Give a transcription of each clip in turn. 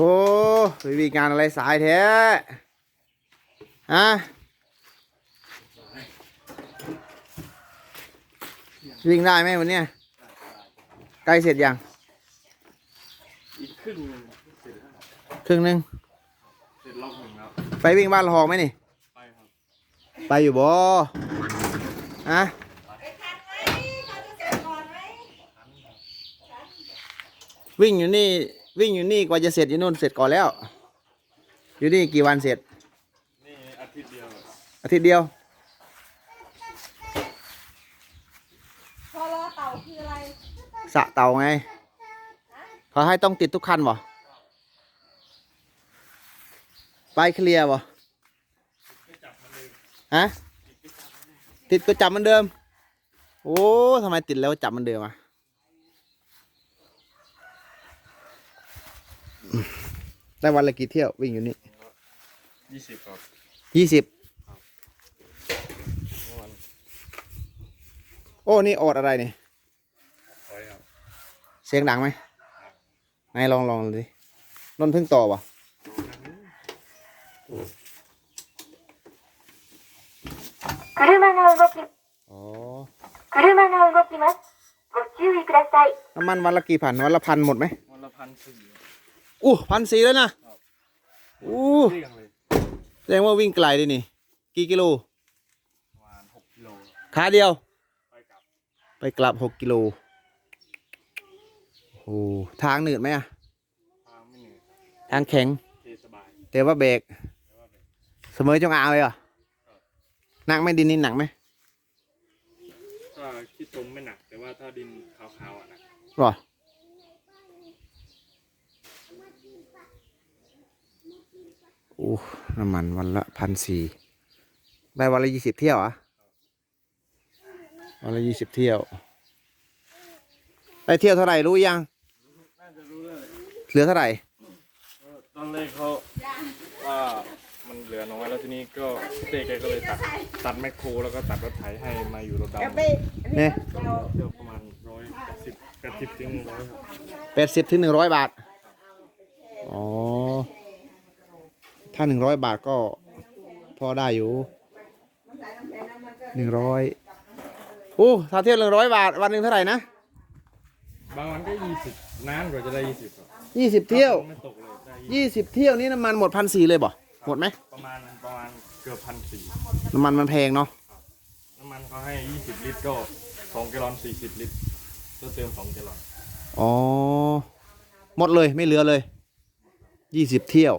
โอ้ไปวิ่งงานอะไรสายแท้ฮะวิ่งได้ไหมวันเนี้ยใกล้เสร็จยังอีกครึ่งหนึ่งเสร็จแล้วครึ่งหนึงเสร็จรอบหนึ่งแล้วไปวิ่งบ้านละหองไหมนี่ ไปครับไปอยู่บ่ฮะไปทันไหมเขาจะเสร็จก่อนไหมวิ่งอยู่นี่ วิ่งอยู่นี่กว่าจะเสร็จอยู่นู่นเสร็จก่อนแล้ว อยู่นี่กี่วันเสร็จ นี่อาทิตย์เดียว อาทิตย์เดียว พอรอเต่าคืออะไรสะเต่าไง เขาให้ต้องติดทุกคันบ่ไปเคลียร์บ่ฮะติดก็จับมันเดิม โอ้ทำไมติดแล้วจับมันเดิมอะ ได้วันละกี่เที่ยววิ่งอยู่นี่ยี่สิบครับยี่สิบโอ้ นี่ออดอะไรเนี่ยเสียงดังไหมไหนลองลองดินนเพิ่งต่อวะโอ้น้ำมันวันละกี่พันวันละพันหมดไหมวันละพันสี่ อู้พันสี่แล้วนะอู้เรียงเลยแสดงว่าวิ่งไกลดินี่ กี่กิโลประมาณหกกิโลขาเดียว ไปกลับไปกลับหกกิโลโอ้ทางหนืดไหมอะทางไม่เหนื่อยทางแข็งเทสบายแต่ว่าเบรกแต่ว่าแบบเสมอจงอางเลยเหรอหนักไหมดินนี่หนักไหมถ้าคิดตรงไม่หนัก แต่ว่าถ้าดินขาวๆอะหนักหรอ อู้น้ำมันวันละพันสี่ได้วันละยี่สิบเที่ยวเหรอะวันละยี่สิบเที่ยว ได้เที่ยวเท่าไหร่รู้ยังน่าจะรู้เลยเหลือเท่าไหร่ ตอนแรกเขาว่ามันเหลือน้อยแล้วทีนี้ก็เต้แกก็เลยตัดตัดแมคโครแล้วก็ตัดรถไถให้มาอยู่รถดำแอบไปเนี่ยก็เที่ยวประมาณร้อยแปดสิบแปดสิบถึงร้อยครับแปดสิบถึงหนึ่งร้อยบาท อ๋อ ถ้าหนึ่งร้อยบาทก็พอได้อยู่หนึ่งร้อยโอ้ถ้าเที่ยวหนึ่งร้อยบาท วันหนึ่งเท่าไหร่นะ บางวันก็ยี่สิบนานกว่าจะได้ยี่สิบครับยี่สิบเที่ยวไม่ตกเลยได้ยี่ยี่สิบเที่ยวนี้น้ำมันหมดพันสี่เลยบ่หมดไหมประมาณประมาณเกือบพันสี่น้ำมันมันแพงเนาะน้ำมันเขาให้ยี่สิบลิตรก็สองแกลลอนสี่สิบลิตรก็เติมสองแกลลอนอ๋อหมดเลยไม่เหลือเลยยี่สิบเที่ยว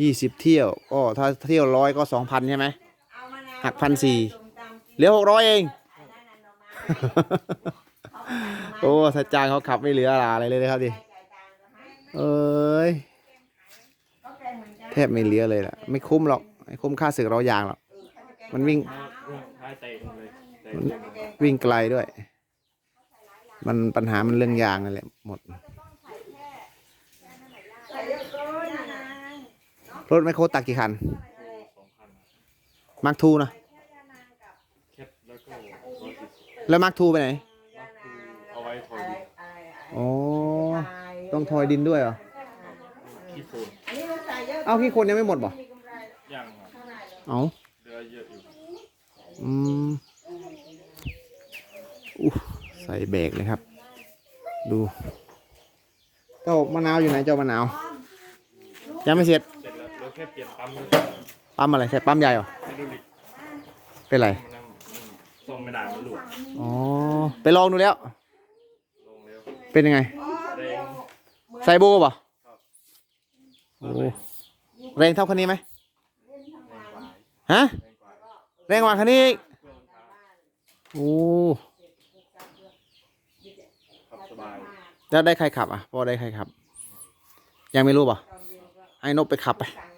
ยี่สิบเที่ยวก็ถ้าเที่ยวร้อยก็สองพันใช่ไหมเอามะนาวหักพันสี่ส้มตำกินเหลือหกร้อยเองอันนั้นน่ะหน่อไม้โอ้ถ้าจ้างเขาขับไม่เหลืออะไรเลยนะครับดิจ่ายตังค์ก็ให้เอ้ยก็แกงเหมือนกันแทบไม่เหลือเลยล่ะ ไม่คุ้มหรอกไม่คุ้มค่าศึกเรายางหรอกมันวิ่งท้ายเตะเลยเตะมันวิ่งไกลด้วย มันปัญหามันเรื่องยางนั่นแหละหมด ใส่เยอะเกินนะ รถไมคโครตักกี่คัน สองพันมาร์คทูนะแคปแล้วก็ร้อยสี่สิบแล้วมาร์คทูไปไหนเอาไว้ถอยดินอ๋อ ต้องทอยดินด้วยเหรอ ขี้โคลนอันนี้มันใส่เยอะเอาขี้คนยังไม่หมดบ่มีกำไรย่างครับเท่าไหร่หรอเอาเหลือเยอะอยู่อืมอู้ใส่เบรกเลยครับ ดู เจ้ามะนาวอยู่ไหนเจ้ามะนาว ยังไม่เสร็จ ค่เปลี่ยนปั๊มปั๊มอะไรใส่ปั๊มใหญ่เหรอไฮดรอลิกเป็นไรมันนั่งส่งไม่ได้มันหลุดอ๋อไปลองดูแล้ว ลงแล้วเป็นยังไง แรงไซโบป่ะโอ้แรงเท่าคันนี้ไหมฮะแรงกว่าแรงกว่าคันนี้อีกเครื่องมันช้าโอ้ขับสบายแล้วได้ใครขับอะพอได้ใครขับ ยังไม่รู้ป่ะให้นบไปขับไปสั่งงานไว้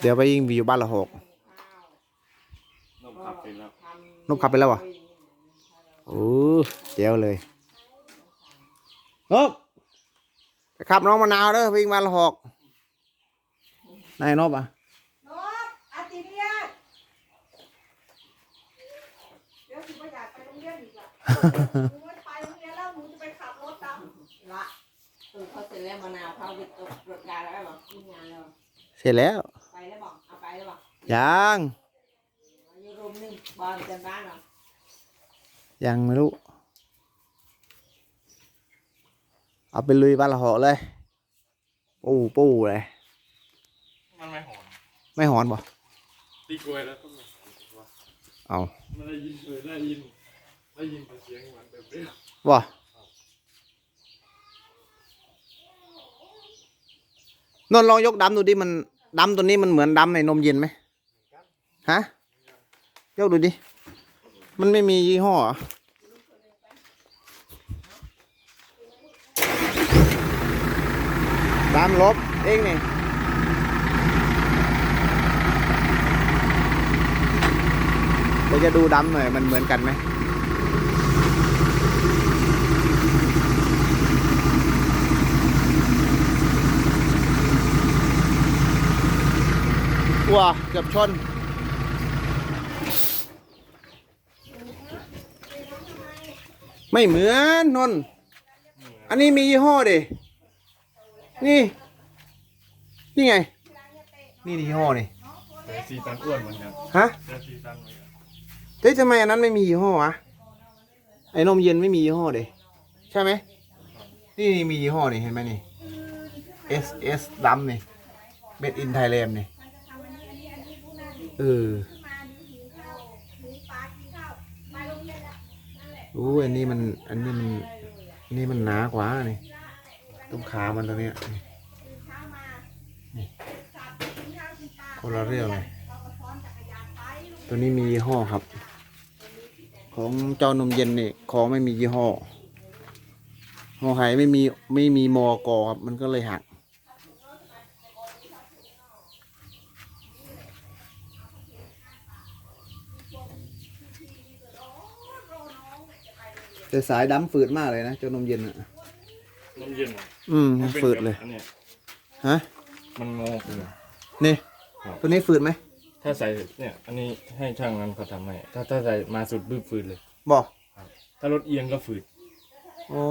เดี๋ยวไปยิงวิวบ้านละหกนมขับไปแล้วนบขับไปแล้วป่ะโอ้เจ๋วเลยนบไปขับน้องมะนาวเด้อวิ่งบ้านละหกนายนบอะนกอาติเรียนเดี๋ยวสิบ่อยากไปโรงเรียนอีกละหนูไม่ไปโรงเรียนแล้วหนูจะไปขับรถตามละเออพอเสร็จแล้ว ยังอยู่รุมหนึ่งบอลจำบ้านเหรอยังไม่รู้ เอาไปลุยบ้านละหอเลย ปูปูเลย มันไม่หอมไม่หอนบ่ตีกล้วยแล้วก็ไม่หอมว่าเอาไม่ได้ยินเลยได้ยินได้ยินแต่เสียงหวานแบบเดียวบ่นนท์ลองยกดำดูดิมันดำตัวนี้มันเหมือนดำในนมเย็นไหม ฮะยกดูดิ มันไม่มียี่ห้อเหรอดำลบเองนี่เดี๋ยวจะดูดำหน่อย มันเหมือนกันไหมว้าเกือบชน ไม่เหมือนนนท์อันนี้มียี่ห้อดินี่ นี่ไง นี่ยี่ห้อนี่แต่ซีตันอ้วนเหมือนกันฮะแต่ซีตันเหมือนกันเฮ้ยทำไมอันนั้นไม่มียี่ห้อวะไอ้นมเย็นไม่มียี่ห้อดิใช่ไหมนี่นี่มียี่ห้อนี่เห็นไหมนี่ S S ดำนี่ Made in Thailand นี่เออ อู้อันนี้มัน อันนี้มันนนี้มันหนากว่านี่ตรงขามันตรงเนี้ยนี่คนละเรื่องเลยตัวนี้มียี่ห้อครับ ของเจ้านมเย็นนี่ของไม่มียี่ห้อหอไหไม่มีไม่มีมอกอครับ มันก็เลยหัก แต่สายดำฝืดมากเลยนะเจ้านมเย็นอะน้ำเย็นอะอืมมันเป็นฝืดเลยแบบอันเนี้ยฮะ มันงอกเลยนี่ครับ ตัวนี้ฝืดไหมถ้าใส่เนี่ย อันนี้ให้ช่างนั้นเขาทำให้ถ้าถ้าใส่มาสุดบึ้บฝืดเลย บอกถ้ารถเอียงก็ฝืดอ๋อ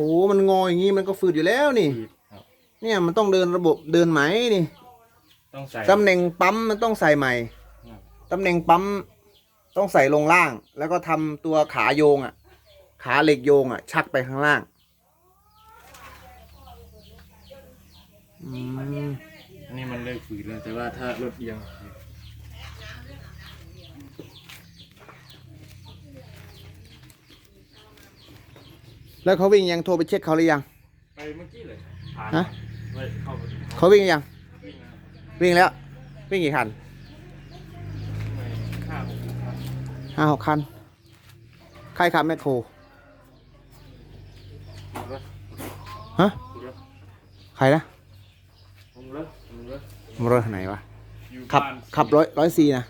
โอ้มันงออย่างงี้มันก็ฝืดอยู่แล้วนี่ฝืดครับ เนี่ยมันต้องเดินระบบเดินไหมนี่ต้องใส่ ตำแหน่งปั๊มมันต้องใส่ใหม่ครับ ตำแหน่งปั๊มต้องใส่ลงล่าง แล้วก็ทำตัวขาโยงอะ ขาเหล็กโยงอะ ชักไปข้างล่างอืมอันนี้มันเลิกฝืดแล้วแต่ว่าถ้ารถเอียงฝืดแล้วเขาวิ่งยังโทรไปเช็คเขาหรือยัง ไปเมื่อกี้เลยผ่านฮะไปเข้าไปถึงเขาวิ่งยัง วิ่งแล้ววิ่งแล้ว วิ่งกี่คันไม่ข้ามครับห้าหกคัน ใครขับแมคโครถูกแล้ว ฮะใครนะมแล้วผมแล้วมรถไหนวะขับขับร้อยร้อยสี่นะ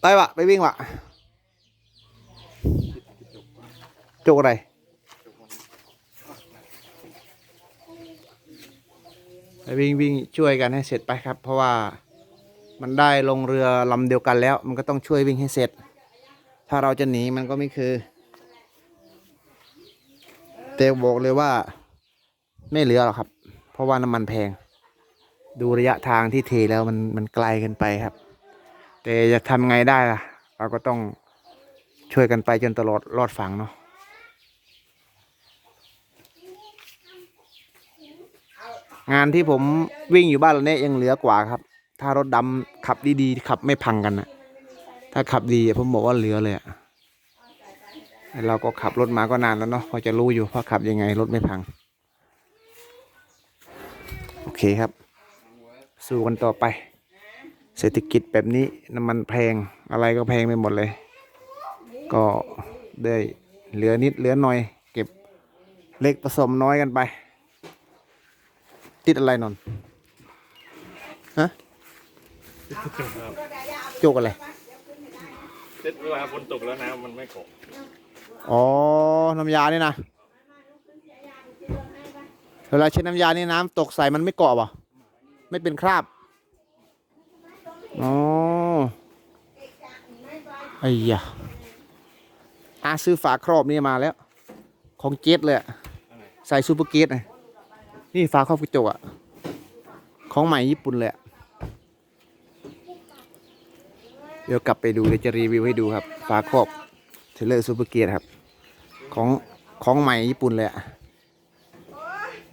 ไปวะไปวิ่งวะจุกอะไร ไป วิ่งวิ่งช่วยกันให้เสร็จไปครับ เพราะว่ามันได้ลงเรือลำเดียวกันแล้ว มันก็ต้องช่วยวิ่งให้เสร็จ ถ้าเราจะหนีมันก็ไม่คือแต่บอกเลยว่าไม่เหลือหรอกครับ เพราะว่าน้ำมันแพง ดูระยะทางที่เทแล้วมันมันไกลเกินไปครับ แต่จะทำไงได้ล่ะ เราก็ต้องช่วยกันไปจนตลอดรอดฝั่งเนาะ งานที่ผมวิ่งอยู่บ้านเราเนี่ยยังเหลือกว่าครับ ถ้ารถดำขับดีๆขับไม่พังกันนะถ้าขับดีผมบอกว่าเหลือเลยอะเราก็ขับรถมาก็นานแล้วเนาะพอจะรู้อยู่ว่าขับยังไงรถไม่พัง โอเคครับ สู้กันต่อไป เศรษฐกิจแบบนี้น้ำมันแพงอะไรก็แพงไปหมดเลย ก็ได้เหลือนิดเหลือหน่อย เก็บเล็กผสมน้อยกันไป ติดอะไรนนท์ฮะจบครับโจกอะไรเสร็จเวลาฝนตกแล้วน้ำมันไม่เกาะอ๋อน้ำยานี่นะเวลาเช็ดน้ำยานี่น้ำตกใส่มันไม่เกาะป่ะไม่เป็นคราบอ๋อไอ้ยะอาซื้อฝาครอบนี่มาแล้ว ของเจ็ดเลยอะใส่ซูเปอร์เกตนะ นี่ฝาครอบกระจกอะของใหม่ญี่ปุ่นเลยเดี๋ยวกลับไปดูเดี๋ยวจะรีวิวให้ดูครับฝาครอบเทเลอร์ซูเปอร์เกตครับ ของของใหม่ญี่ปุ่นเลยอะ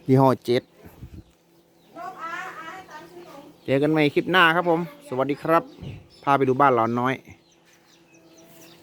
ยี่ห้อเจ็ดเจอกันใหม่คลิปหน้าครับผม สวัสดีครับ พาไปดูบ้านหลอนน้อย